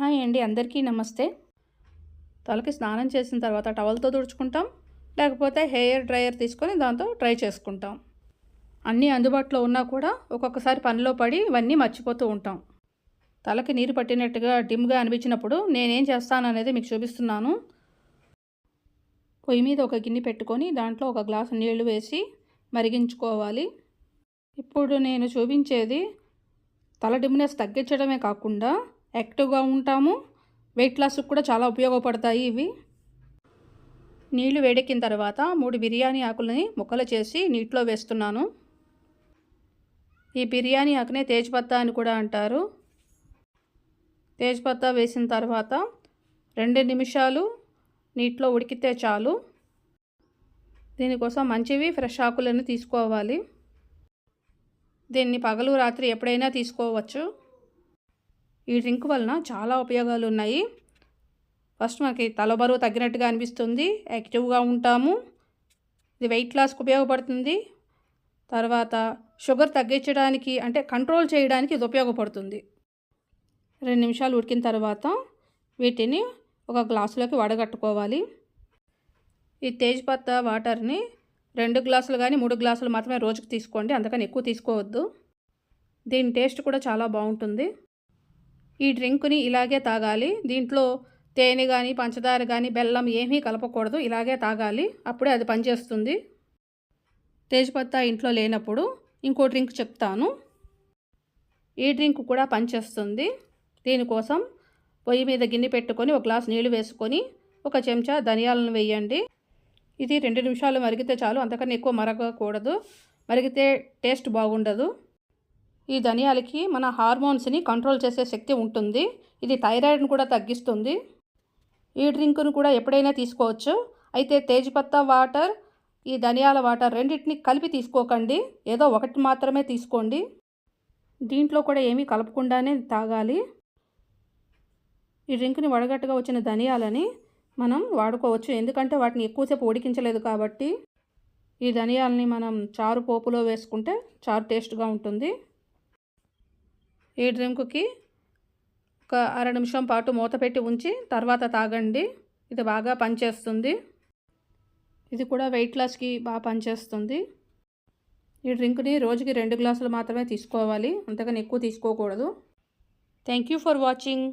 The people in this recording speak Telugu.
హాయ్ అండి అందరికీ నమస్తే. తలకి స్నానం చేసిన తర్వాత టవల్తో తుడుచుకుంటాం లేకపోతే హెయిర్ డ్రైయర్ తీసుకొని దాంతో డ్రై చేసుకుంటాం. అన్నీ అందుబాటులో ఉన్నా కూడా ఒక్కొక్కసారి పనిలో పడి ఇవన్నీ మర్చిపోతూ ఉంటాం. తలకి నీరు పట్టినట్టుగా డిమ్గా అనిపించినప్పుడు నేనేం చేస్తాను అనేది మీకు చూపిస్తున్నాను. పొయ్యి మీద ఒక గిన్నె పెట్టుకొని దాంట్లో ఒక గ్లాసు నీళ్ళు వేసి మరిగించుకోవాలి. ఇప్పుడు నేను చూపించేది తల డిమ్నెస్ తగ్గించడమే కాకుండా యాక్టివ్గా ఉంటాము. వెయిట్ లాస్కి కూడా చాలా ఉపయోగపడతాయి ఇవి. నీళ్ళు వేడెక్కిన తర్వాత మూడు బిర్యానీ ఆకులని ముక్కలు చేసి నీటిలో వేస్తున్నాను. ఈ బిర్యానీ ఆకునే తేజ్పత్తా అని కూడా అంటారు. తేజ్పత్తా వేసిన తర్వాత రెండు నిమిషాలు నీటిలో ఉడికితే చాలు. దీనికోసం మంచివి ఫ్రెష్ ఆకులను తీసుకోవాలి. దీన్ని పగలు రాత్రి ఎప్పుడైనా తీసుకోవచ్చు. ఈ డ్రింక్ వలన చాలా ఉపయోగాలు ఉన్నాయి ఫస్ట్ మనకి తల బరువు తగ్గినట్టుగా అనిపిస్తుంది. యాక్టివ్గా ఉంటాము. ఇది వెయిట్ లాస్కి ఉపయోగపడుతుంది. తర్వాత షుగర్ తగ్గించడానికి అంటే కంట్రోల్ చేయడానికి ఇది ఉపయోగపడుతుంది. రెండు నిమిషాలు ఉడికిన తర్వాత వీటిని ఒక గ్లాసులోకి వడగట్టుకోవాలి. ఈ తేజ్పత్తా వాటర్ని రెండు గ్లాసులు కానీ మూడు గ్లాసులు మాత్రమే రోజుకి తీసుకోండి. అందుకని ఎక్కువ తీసుకోవద్దు. దీని టేస్ట్ కూడా చాలా బాగుంటుంది. ఈ డ్రింక్ని ఇలాగే తాగాలి. దీంట్లో తేనె కానీ పంచదార కానీ బెల్లం ఏమీ కలపకూడదు. ఇలాగే తాగాలి. అప్పుడే అది పనిచేస్తుంది. తేజ్పత్తా ఇంట్లో లేనప్పుడు ఇంకో డ్రింక్ చెప్తాను. ఈ డ్రింక్ కూడా పనిచేస్తుంది. దీనికోసం పొయ్యి మీద గిన్నె పెట్టుకొని ఒక గ్లాస్ నీళ్ళు వేసుకొని ఒక చెంచా ధనియాలను వేయండి. ఇది రెండు నిమిషాలు మరిగితే చాలు. అంతకన్నా ఎక్కువ మరగకూడదు. మరిగితే టేస్ట్ బాగుండదు. ఈ ధనియాలకి మన హార్మోన్స్ని కంట్రోల్ చేసే శక్తి ఉంటుంది. ఇది థైరాయిడ్ని కూడా తగ్గిస్తుంది. ఈ డ్రింక్ను కూడా ఎప్పుడైనా తీసుకోవచ్చు. అయితే తేజ్పత్తా వాటర్ ఈ ధనియాల వాటర్ రెండింటిని కలిపి తీసుకోకండి. ఏదో ఒకటి మాత్రమే తీసుకోండి. దీంట్లో కూడా ఏమీ కలపకుండానే తాగాలి. ఈ డ్రింక్ని వడగట్టుగా వచ్చిన ధనియాలని మనం వాడుకోవచ్చు. ఎందుకంటే వాటిని ఎక్కువసేపు ఉడికించలేదు కాబట్టి ఈ ధనియాలని మనం చారు పోపులో వేసుకుంటే చారు టేస్ట్గా ఉంటుంది. ఈ డ్రింక్కి ఒక అర నిమిషం పాటు మూత పెట్టి ఉంచి తర్వాత తాగండి. ఇది బాగా పనిచేస్తుంది. ఇది కూడా వెయిట్ లాస్కి బాగా పనిచేస్తుంది. ఈ డ్రింక్ని రోజుకి రెండు గ్లాసులు మాత్రమే తీసుకోవాలి. అంతకని ఎక్కువ తీసుకోకూడదు. Thank you for watching